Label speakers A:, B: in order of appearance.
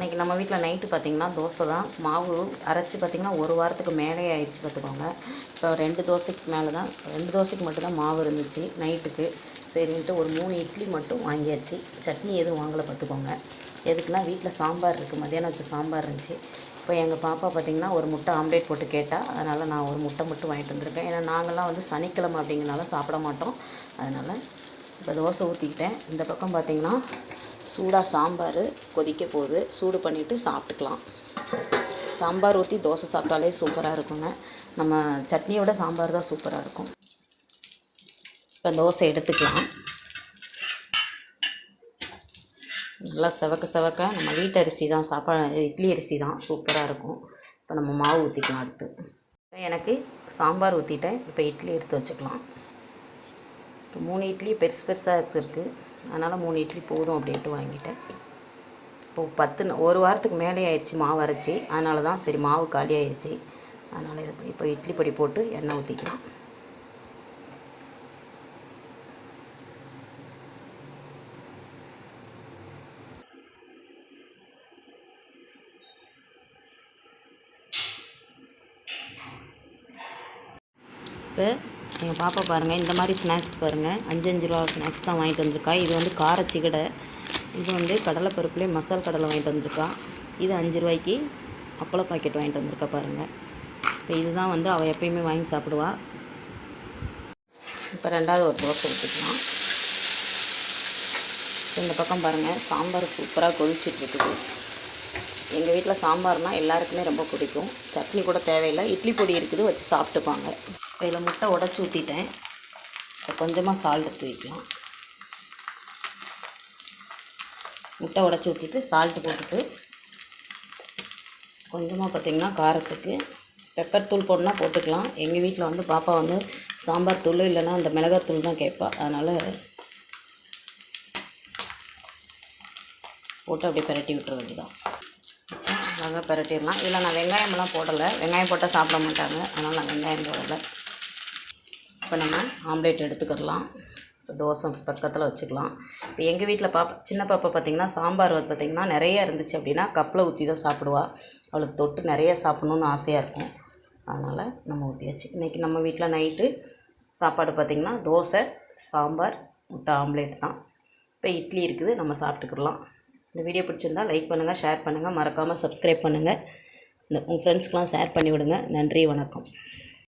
A: இன்றைக்கி நம்ம வீட்டில் நைட்டு பார்த்திங்கன்னா தோசை தான். மாவு அரைச்சி பார்த்திங்கன்னா ஒரு வாரத்துக்கு மேலே ஆயிடுச்சு பார்த்துக்கோங்க இப்போ ரெண்டு தோசைக்கு மேலே தான் ரெண்டு தோசைக்கு மட்டும்தான் மாவு இருந்துச்சு நைட்டுக்கு சரின்ட்டு ஒரு மூணு இட்லி மட்டும் வாங்கியாச்சு. சட்னி எதுவும் வாங்கலை பார்த்துக்கோங்க எதுக்குன்னா வீட்டில் சாம்பார் இருக்குது மத்தியானம் வச்ச சாம்பார் இருந்துச்சு. இப்போ எங்கள் பாப்பா பார்த்திங்கன்னா ஒரு முட்டை ஆம்லேட் போட்டு கேட்டால் அதனால் நான் ஒரு முட்டை மட்டும் வாங்கிட்டு வந்திருக்கேன். ஏன்னா நாங்கள்லாம் வந்து சனிக்கிழமை அப்படிங்கிறனால சாப்பிட மாட்டோம். அதனால் இப்போ தோசை ஊற்றிக்கிட்டேன் இந்த பக்கம் பார்த்திங்கன்னா சூடாக சாம்பார் கொதிக்க போகுது. சூடு பண்ணிவிட்டு சாப்பிட்டுக்கலாம். சாம்பார் ஊற்றி தோசை சாப்பிட்டாலே சூப்பராக இருக்குங்க. நம்ம சட்னியோட சாம்பார் தான் சூப்பராக இருக்கும். இப்போ தோசை எடுத்துக்கலாம். நல்லா செவக்க செவக்க நம்ம வீட்டு அரிசி தான் சாப்பாடு இட்லி அரிசி தான் சூப்பராக இருக்கும். இப்போ நம்ம மாவு ஊற்றிக்கலாம் அடுத்து. எனக்கு சாம்பார் ஊற்றிட்டேன் இப்போ இட்லி எடுத்து வச்சுக்கலாம். இப்போ மூணு இட்லி பெருசு பெருசாக இருக்குது அதனால் மூணு இட்லி போதும் அப்படின்ட்டு வாங்கிட்டேன். இப்போ பத்து ஒரு வாரத்துக்கு மேலே ஆயிடுச்சு மாவு அரைச்சி. அதனால தான் சரி மாவு காலி ஆயிடுச்சு அதனால் இது இப்போ இட்லி பொடி போட்டு எண்ணெய் ஊற்றிக்கலாம் இப்போ எங்கள் பாப்பா பாருங்கள் இந்த மாதிரி ஸ்நாக்ஸ் பாருங்கள் அஞ்சு அஞ்சு ரூபா ஸ்நாக்ஸ் தான் வாங்கிட்டு வந்திருக்கா. இது வந்து காரச்சிக்கடை இது வந்து கடலைப்பருப்புலேயே மசால் கடலை வாங்கிட்டு வந்திருக்கா. இது அஞ்சு ரூபாய்க்கு அப்பள பாக்கெட் வாங்கிட்டு வந்திருக்கா பாருங்கள் இப்போ இதுதான் வந்து அவள் எப்பயுமே வாங்கி சாப்பிடுவா. இப்போ ரெண்டாவது ஒரு தோசை எடுத்துக்கலாம் இந்த பக்கம் பாருங்கள் சாம்பார் சூப்பராக கொதிச்சிட்ருக்குது. எங்கள் வீட்டில் சாம்பார்னால் எல்லாருக்குமே ரொம்ப பிடிக்கும். சட்னி கூட தேவையில்லை. இட்லி பொடி இருக்குது வச்சு சாப்பிட்டுப்பாங்க. இப்போ இதில் முட்டை உடச்சி ஊற்றிட்டேன். இப்போ கொஞ்சமாக சால்ட்டு தூக்கிக்கலாம் முட்டை உடச்சி ஊற்றிட்டு சால்ட்டு போட்டுட்டு கொஞ்சமாக பார்த்திங்கன்னா காரத்துக்கு பெப்பர் தூள் போடணுன்னா போட்டுக்கலாம். எங்கள் வீட்டில் வந்து பாப்பா வந்து சாம்பார் தூள் இல்லைன்னா அந்த மிளகாத்தூள் தான் கேட்பா. அதனால் போட்டு அப்படியே பிரட்டி விட்டுற வேண்டியதான் நல்லா பிரட்டிடலாம். இதில் நான் வெங்காயமெல்லாம் போடலை. வெங்காயம் போட்டால் சாப்பிட மாட்டாங்க. அதனால் நான் வெங்காயம் போடலை. இப்போ நம்ம ஆம்லேட் எடுத்துக்கிடலாம். தோசை பக்கத்தில் வச்சுக்கலாம். இப்போ எங்கள் வீட்டில் பாப்பா சின்ன பாப்பா பார்த்திங்கன்னா சாம்பார் வந்து பார்த்திங்கன்னா நிறையா இருந்துச்சு அப்படின்னா கப்பில் ஊற்றி தான் சாப்பிடுவா. அவளுக்கு தொட்டு நிறைய சாப்பிட்ணுன்னு ஆசையாக இருக்கும். அதனால் நம்ம ஊற்றியாச்சு. இன்றைக்கி நம்ம வீட்டில் நைட்டு சாப்பாடு பார்த்திங்கன்னா தோசை சாம்பார் முட்டை ஆம்லேட் தான். இப்போ இட்லி இருக்குது நம்ம சாப்பிட்டுக்கிடலாம். இந்த வீடியோ பிடிச்சிருந்தா லைக் பண்ணுங்கள் ஷேர் பண்ணுங்கள் மறக்காமல் சப்ஸ்கிரைப் பண்ணுங்கள் இந்த உங்கள் ஃப்ரெண்ட்ஸ்க்கெலாம் ஷேர் பண்ணி விடுங்க நன்றி வணக்கம்.